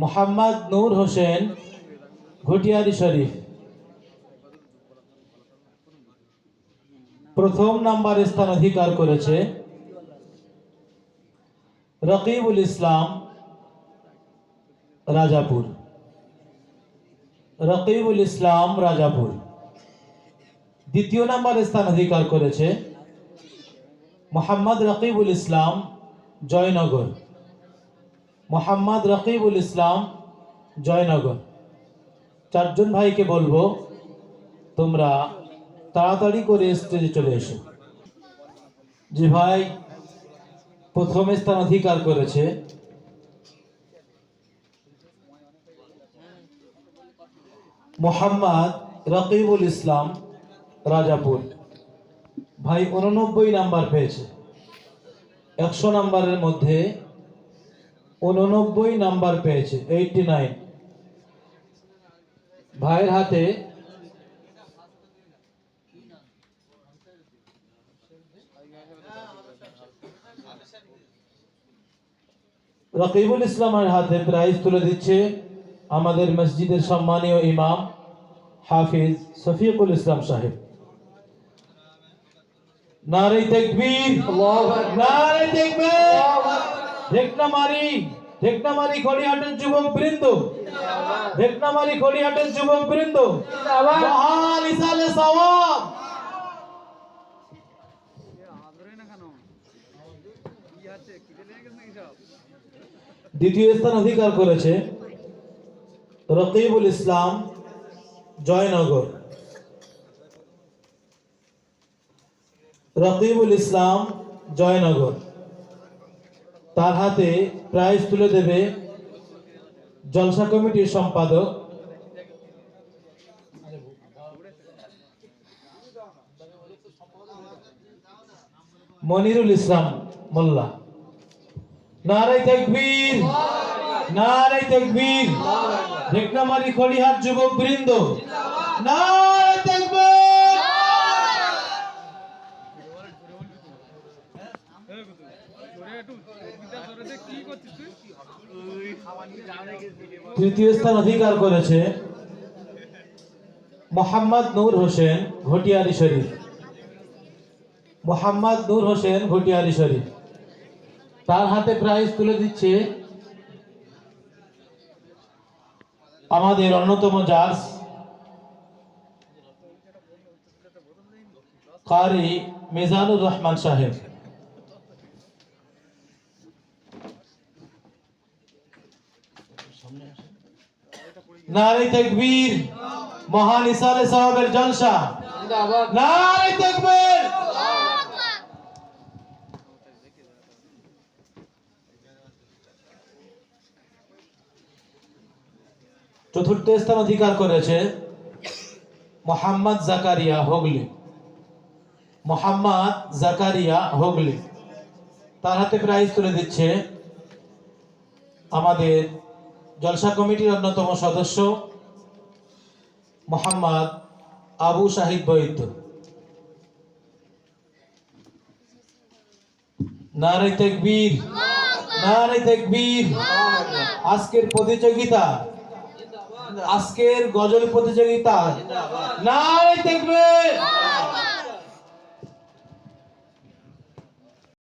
মোহাম্মদ নূর হোসেন, ঘটিয়ারি শরীফ। প্রথম নাম্বার স্থান অধিকার করেছে রকিবুল ইসলাম রাজাপুর। রকিবুল ইসলাম রাজাপুর। দ্বিতীয় নাম্বার স্থান অধিকার করেছে মোহাম্মদ রকিবুল ইসলাম জয়নগর। মোহাম্মদ রকিবুল ইসলাম জয়নগর। চারজন ভাইকে বলব, তোমরা তাড়াতাড়ি করে স্টেজে চলে এসো। যে ভাই, প্রথম স্থান অধিকার করেছে। মোহাম্মদ রকিবুল ইসলাম রাজাপুর। ভাই, উননব্বই নাম্বার পেয়েছে। একশো নাম্বারের মধ্যে উননব্বই নাম্বার পেয়েছে এইটটি নাইন ভাইয়ের হাতে রকিবুল ইসলামের হাতে প্রাইজ তুলে দিচ্ছে আমাদের মসজিদের সম্মানীয় ইমাম হাফিজ শফিকুল ইসলাম সাহেব। নারী তাকবীর নারে তাকবীর! ঢেকনা মারি ঢেকনা মারি খড়িহাটের যুবক বৃন্দ। ঢেকনা মারি খড়িহাটের যুবক বৃন্দ। মহান ইসালে সওয়াব দ্বিতীয় স্থান অধিকার করেছে রকিবুল ইসলাম জয়নগর। রকিবুল ইসলাম জয়নগর। তার হাতে প্রাইজ তুলে দেবে জলসা কমিটির সম্পাদক। মনিরুল ইসলাম মোল্লা। নারাই তাকবীর নারাই তাকবীর। ঢেকনামারি খড়িহাট যুবক বৃন্দ। নারাই তাকবীর তৃতীয় স্থান অধিকার করেছে মোহাম্মদ নূর হোসেন ঘটিয়ারি শরীফ। মোহাম্মদ নূর হোসেন ঘটিয়ারি শরীফ। তার হাতে প্রাইজ তুলে দিচ্ছে আমাদের অন্যতম জাজ কারি মিজানুর রহমান সাহেব। নারে তাকবীর, মহান জলসা। নারে তাকবীর! চতুর্থ স্থান অধিকার করেছে মোহাম্মদ জাকারিয়া হোগলি। মোহাম্মদ জাকারিয়া হোগলি। তার হাতে প্রাইজ তুলে দিচ্ছে আমাদের জলসা কমিটির অন্যতম সদস্য মোহাম্মদ আবু শাহিদ বৈদ্য। আজকের প্রতিযোগিতা আজকের গজল প্রতিযোগিতা। নারে